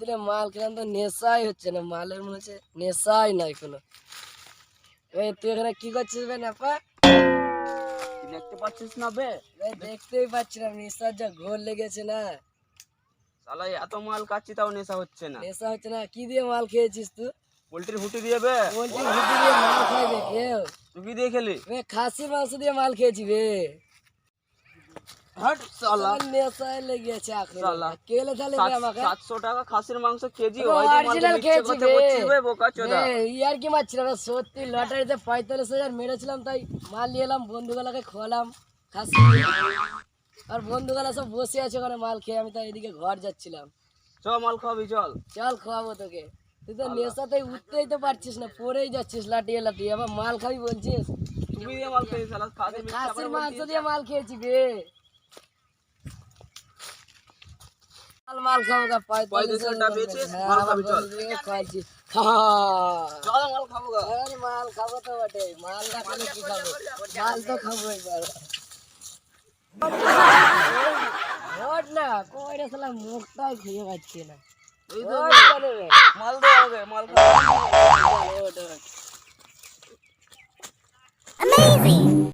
দিলে মাল খেলাম তো নেশাই হচ্ছে না মালের মনে হচ্ছে নেশাই নাই কোনো। এই তুই এখানে কি করছিস বে নাপা? দেখতে পাচ্ছিস না বে? দেখতেই পাচ্ছি না নেশার যা ঘোর লেগেছে না। শালা এত মাল কাচ্ছি তাও নেশা হচ্ছে না। নেশা হচ্ছে না কি দিয়ে মাল খেয়েছিস তুই? পোল্ট্রির হুটি দিয়ে বে? পোল্ট্রি ভুটি দিয়ে মাল খাইবে কেউ? তুই কি দিয়ে খেলি? বে খাসির মাংস দিয়ে মাল খেয়েছি বে হাট শালা আমার নেশায় লেগেছে এখন শালা। কেলে তাহলে বে আমাকে সাতশো টাকা খাসির মাংস কেজি ও, যে মাল original মিথ্যে খেয়েছি কথা বে। বলছিস বে বোকা চোদা। বে, ইয়ার কি মারছিলাম সত্যি লটারিতে পঁয়তাল্লিশ হাজার মেরেছিলাম তাই মাল নিয়ে এলাম বন্ধুগুলোকে খোয়ালাম খাসি আর বন্ধুগুলো সব বসে আছে ওখানে মাল খেয়ে আমি তাই এদিকে ঘর যাচ্ছিলাম। চ মাল খাবি চল। চল খাওয়াবো তোকে। তুই তো নেশাতে উঠতেই তো পারছিস না পড়েই যাচ্ছিস লাটিয়ে লাটিয়ে আবার মাল খাবি বলছিস? মিথ্যা খাসির মাংস দিয়ে মাল খেয়েছি বে মাল মাল খাব গা পঁয়তাল্লিশ পঁয়তাল্লিশ হাজার টাকা পেয়েছিস? হ্যাঁ, মাল আমার খাবি, চল। বন্ধুদেরকে খাওয়াচ্ছি খা চল মাল খাব গা আরে মাল খাব তো বটে মাল না খেলে কি খাব মাল তো খাব এবার ওঠ না কইরে সালা মুখটাই খেয়ে পাচ্ছি না এই তো ওঠ কেন রে? মাল দে আমাকে মাল খাব ওঠ, ওঠ।